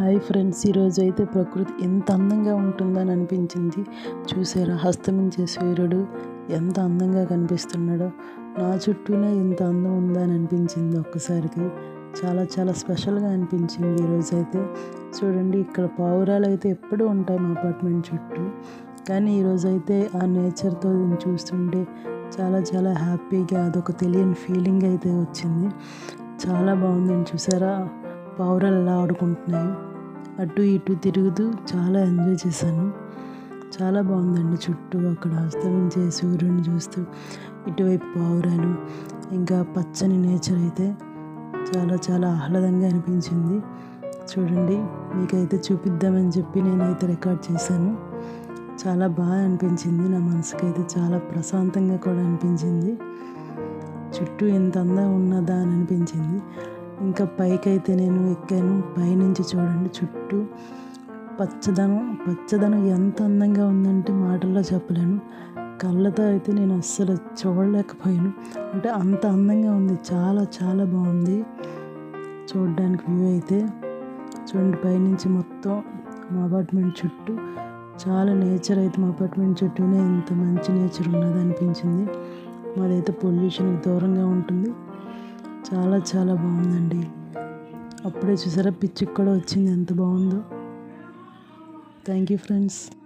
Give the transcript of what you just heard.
Hi friends ఈరోజు అయితే ప్రకృతి ఎంత అందంగా ఉంటుందని అనిపించింది. చూసారా హస్తమించే సూర్యుడు ఎంత అందంగా కనిపిస్తున్నాడో. నా చుట్టూనే ఇంత అందం ఉందని అనిపించింది ఒక్కసారికి. చాలా చాలా స్పెషల్గా అనిపించింది ఈరోజు అయితే. చూడండి ఇక్కడ పావురాలు అయితే ఎప్పుడూ ఉంటాయి మా అపార్ట్మెంట్ చుట్టూ. కానీ ఈరోజు అయితే ఆ నేచర్తో దీన్ని చూస్తుంటే చాలా చాలా హ్యాపీగా అదొక తెలియని ఫీలింగ్ అయితే వచ్చింది. చాలా బాగుందని చూసారా పావురాల్లా ఆడుకుంటున్నాయి. అటు ఇటు తిరుగుతూ చాలా ఎంజాయ్ చేశాను. చాలా బాగుందండి చుట్టూ అక్కడ అస్తమించే సూర్యుని చూస్తూ. ఇటువైపు పావురాలు ఇంకా పచ్చని నేచర్ అయితే చాలా చాలా ఆహ్లాదంగా అనిపించింది. చూడండి మీకైతే చూపిద్దామని చెప్పి నేనైతే రికార్డ్ చేశాను. చాలా బాగా అనిపించింది నా మనసుకైతే అయితే చాలా ప్రశాంతంగా కూడా అనిపించింది. చుట్టూ ఎంత అందంగా ఉన్నదా అని అనిపించింది. ఇంకా పైకైతే నేను ఎక్కాను. పైనుంచి చూడండి చుట్టూ పచ్చదనం. పచ్చదనం ఎంత అందంగా ఉందంటే మాటల్లో చెప్పలేను. కళ్ళతో అయితే నేను అస్సలు చూడలేకపోయాను. అంటే అంత అందంగా ఉంది. చాలా చాలా బాగుంది. చూడడానికి వ్యూ అయితే. చూడండి పైనుంచి మొత్తం మా అపార్ట్మెంట్ చుట్టూ. చాలా నేచర్ అయితే మా అపార్ట్మెంట్ చుట్టూనే ఎంత మంచి నేచర్ ఉన్నది అనిపించింది మాదైతే పొల్యూషన్కి దూరంగా ఉంటుంది. చాలా చాలా బాగుందండి. అప్పుడే చూసారా పిచ్చికి కూడా వచ్చింది. ఎంత బాగుందో. Thank you friends